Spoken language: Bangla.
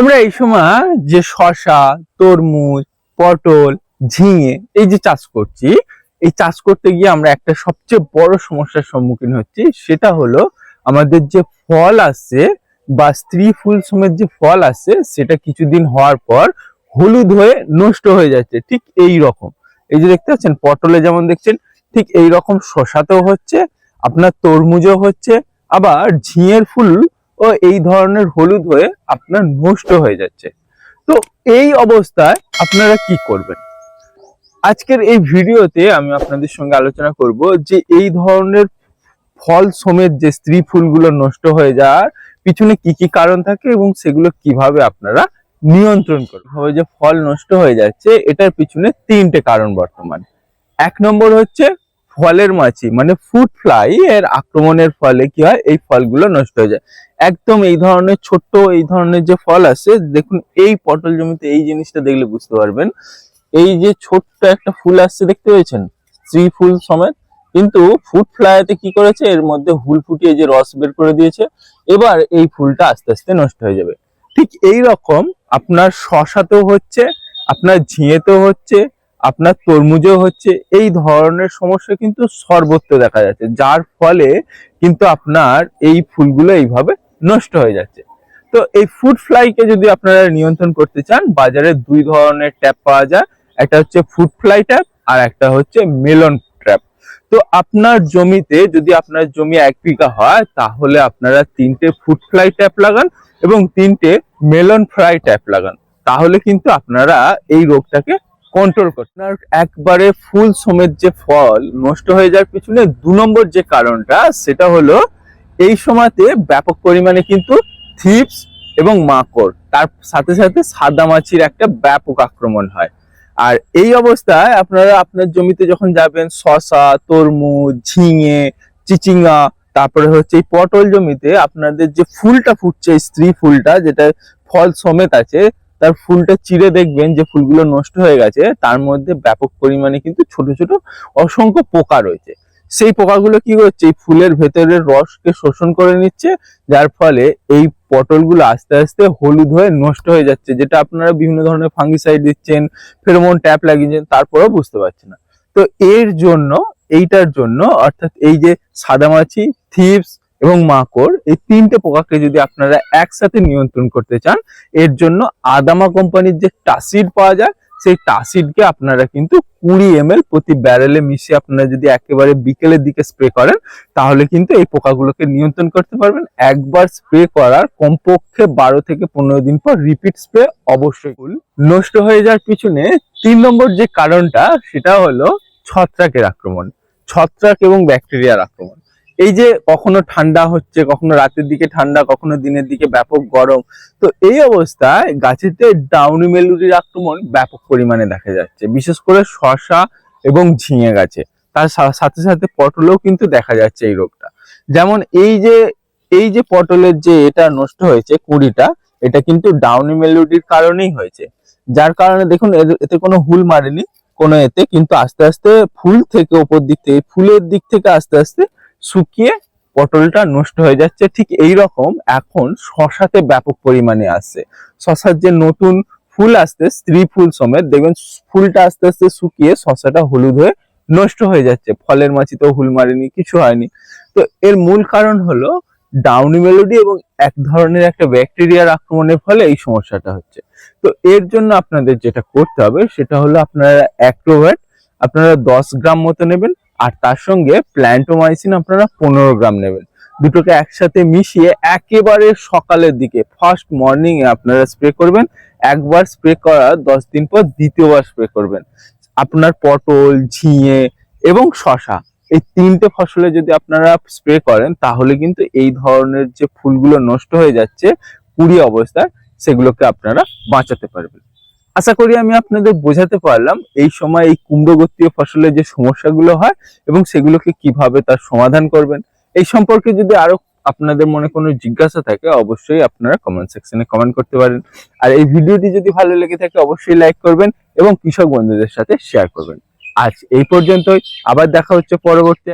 আমরা এই সময় যে শশা তরমুজ, পটল, ঝিঙে, এই যে চাষ করছি, এই চাষ করতে গিয়ে আমরা একটা সবচেয়ে বড় সমস্যার সম্মুখীন হচ্ছি, সেটা হলো আমাদের যে ফল আসছে বা স্ত্রী ফুল সমেত যে ফল আসছে সেটা কিছুদিন হওয়ার পর হলুদ হয়ে নষ্ট হয়ে যাচ্ছে, ঠিক এই রকম। এই যে দেখতে পাচ্ছেন, পটলে যেমন দেখছেন, ঠিক এই রকম শশাতেও হচ্ছে, আপনার তরমুজও হচ্ছে, আবার ঝিঙের ফুল ও এই ধরনের হলুদ হয়ে আপনার নষ্ট হয়ে যাচ্ছে। তো এই অবস্থায় আপনারা কি করবেন? আজকের এই ভিডিওতে আমি আপনাদের সঙ্গে আলোচনা করব যে এই ধরনের ফল সমেত যে স্ত্রী ফুলগুলো নষ্ট হয়ে যাওয়ার পিছনে কি কি কারণ থাকে এবং সেগুলো কীভাবে আপনারা নিয়ন্ত্রণ করবেন? হবে যে ফল নষ্ট হয়ে যাচ্ছে, এটার পিছনে তিনটে কারণ বর্তমানে। এক নম্বর হচ্ছে ফলের মাছি মানে ফ্রুট ফ্লাই এর আক্রমণের ফলে কি হয়? এই ফলগুলো নষ্ট হয়ে যায়। একদম এই ধরনের ছোট্ট এই ধরনের যে ফল আছে, দেখুন এই পটল জমিতে এই জিনিসটা দেখলে বুঝতে পারবেন। এই যে ছোট্ট একটা ফুল আসছে, দেখতে পেয়েছেন? স্ত্রী ফুল সমেত। কিন্তু ফ্রুট ফ্লাইতে কি করেছে? এর মধ্যে হুল ফুটিয়ে যে রস বের করে দিয়েছে। এবার এই ফুলটা আস্তে আস্তে নষ্ট হয়ে যাবে। ঠিক এই রকম আপনার শশাতেও হচ্ছে, আপনার ঝিঁয়েতেও হচ্ছে আপনার তরমুজেও হচ্ছে এই ধরনের সমস্যা কিন্তু সর্বত্র দেখা যাচ্ছে, যার ফলে কিন্তু আপনার এই ফুলগুলো এইভাবে নষ্ট হয়ে যাচ্ছে। তো এই ফুড ফ্লাইকে যদি আপনারা নিয়ন্ত্রণ করতে চান, বাজারে দুই ধরনের ট্যাপ পাওয়া যায়, একটা হচ্ছে ফুড ফ্লাই ট্যাপ আর একটা হচ্ছে মেলন ট্র্যাপ তো আপনার জমিতে যদি আপনার জমি এক বিঘা হয়, তাহলে আপনারা তিনটে ফুড ফ্লাই ট্যাপ লাগান এবং তিনটে মেলন ফ্রাই ট্যাপ লাগান। তাহলে কিন্তু আপনারা এই রোগটাকে কন্ট্রোল করতে আপনার একবারে ফুল সমেত যে ফল নষ্ট হয়ে যাওয়ার পিছনে দু নম্বর যে কারণটা, সেটা হলো এই সময়তে ব্যাপক পরিমাণে কিন্তু থিপস এবং মাকড়, তার সাথে সাথে সাদা মাছির একটা ব্যাপক আক্রমণ হয়। আর এই অবস্থায় আপনারা আপনার জমিতে যখন যাবেন শশা তরমুজ, ঝিঙে, চিচিঙ্গা, তারপরে হচ্ছে এই পটল জমিতে আপনাদের যে ফুলটা ফুটছে স্ত্রী ফুলটা, যেটা ফল সমেত আছে তার ফুলটা চিরে দেখবেন যে ফুলগুলো নষ্ট হয়ে গেছে, তার মধ্যে ব্যাপক পরিমাণে কিন্তু ছোট ছোট অসংখ্য পোকা রয়েছে। সেই পোকাগুলো কি করছে? এই ফুলের ভেতরের রসকে শোষণ করে নিচ্ছে, যার ফলে এই পটলগুলো আস্তে আস্তে হলুদ হয়ে নষ্ট হয়ে যাচ্ছে, যেটা আপনারা বিভিন্ন ধরনের ফাঙ্গিসাইড দিচ্ছেন ফেরোমন ট্যাপ লাগিয়েছেন, তারপরেও বুঝতে পারছেন না। তো এর জন্য, এইটার জন্য, অর্থাৎ এই যে সাদামাছি থিপস এবং মাকড়, এই তিনটে পোকাকে যদি আপনারা একসাথে নিয়ন্ত্রণ করতে চান, এর জন্য আদামা কোম্পানির যে টাসিড পাওয়া যায়, সেই টাসিডকে আপনারা কিন্তু কুড়ি এম প্রতি ব্যারেলে মিশিয়ে আপনারা যদি একেবারে বিকেলের দিকে স্প্রে করেন, তাহলে কিন্তু এই পোকাগুলোকে নিয়ন্ত্রণ করতে পারবেন। একবার স্প্রে করার কমপক্ষে বারো থেকে পনেরো দিন পর রিপিট স্প্রে অবশ্যই নষ্ট হয়ে যাওয়ার পিছনে তিন নম্বর যে কারণটা, সেটা হলো ছত্রাকের আক্রমণ। ছত্রাক এবং ব্যাকটেরিয়ার আক্রমণ। এই যে কখনো ঠান্ডা হচ্ছে, কখনো রাতের দিকে ঠান্ডা, কখনো দিনের দিকে ব্যাপক গরম, তো এই অবস্থায় গাছেতে ডাউনি মেলুরির আক্রমণ ব্যাপক পরিমাণে দেখা যাচ্ছে, বিশেষ করে শশা এবং ঝিঙে গাছে। তার সাথে সাথে পটলেও কিন্তু দেখা যাচ্ছে এই রোগটা। যেমন এই যে এই যে পটলের যে এটা নষ্ট হয়েছে কুড়িটা, এটা কিন্তু ডাউনি মেলুডির কারণেই হয়েছে। যার কারণে দেখুন এতে কোনো হুল মারেনি, কোনো এতে, কিন্তু আস্তে আস্তে ফুল থেকে ওপর দিক থেকে, ফুলের দিক থেকে আস্তে আস্তে শুকিয়ে পটলটা নষ্ট হয়ে যাচ্ছে। ঠিক এই রকম এখন শশাতে ব্যাপক পরিমাণে আসছে শশার যে নতুন ফুল আসতে স্ত্রী ফুল সমেত, দেখবেন ফুলটা আস্তে আস্তে শুকিয়ে শশাটা হলুদ হয়ে নষ্ট হয়ে যাচ্ছে। ফলের মাছিতেও হুল মারেনি, কিছু হয়নি। তো এর মূল কারণ হলো ডাউনি মেলোডি এবং এক ধরনের একটা ব্যাকটেরিয়ার আক্রমণের ফলে এই সমস্যাটা হচ্ছে। তো এর জন্য আপনাদের যেটা করতে হবে, সেটা হলো আপনারা অ্যাক্রোভেট, আপনারা দশ গ্রাম মতো নেবেন। আর তার সঙ্গে প্ল্যান্টোমাইসিন আপনারা পনেরো গ্রাম নেবেন। দুটোকে একসাথে মিশিয়ে একেবারে সকালের দিকে ফার্স্ট মর্নিং এ আপনারা স্প্রে করবেন। একবার স্প্রে করার দশ দিন পর দ্বিতীয়বার স্প্রে করবেন। আপনার পটল, ঝিঙে এবং শশা এই তিনটে ফসলে যদি আপনারা স্প্রে করেন, তাহলে কিন্তু এই ধরনের যে ফুলগুলো নষ্ট হয়ে যাচ্ছে, কুড়ি অবস্থায়, সেগুলোকে আপনারা বাঁচাতে পারবেন। আশা করি আমি আপনাদের বোঝাতে পারলাম এই সময় এই কুমড়ো গোত্রীয় ফসলের যে সমস্যাগুলো হয় এবং সেগুলোকে কীভাবে তার সমাধান করবেন, এই সম্পর্কে যদি আরও আপনাদের মনে কোনো জিজ্ঞাসা থাকে, অবশ্যই আপনারা কমেন্ট সেকশনে কমেন্ট করতে পারেন। আর এই ভিডিওটি যদি ভালো লেগে থাকে, অবশ্যই লাইক করবেন এবং কৃষক বন্ধুদের সাথে শেয়ার করবেন। আজ এই পর্যন্তই, আবার দেখা হচ্ছে পরবর্তী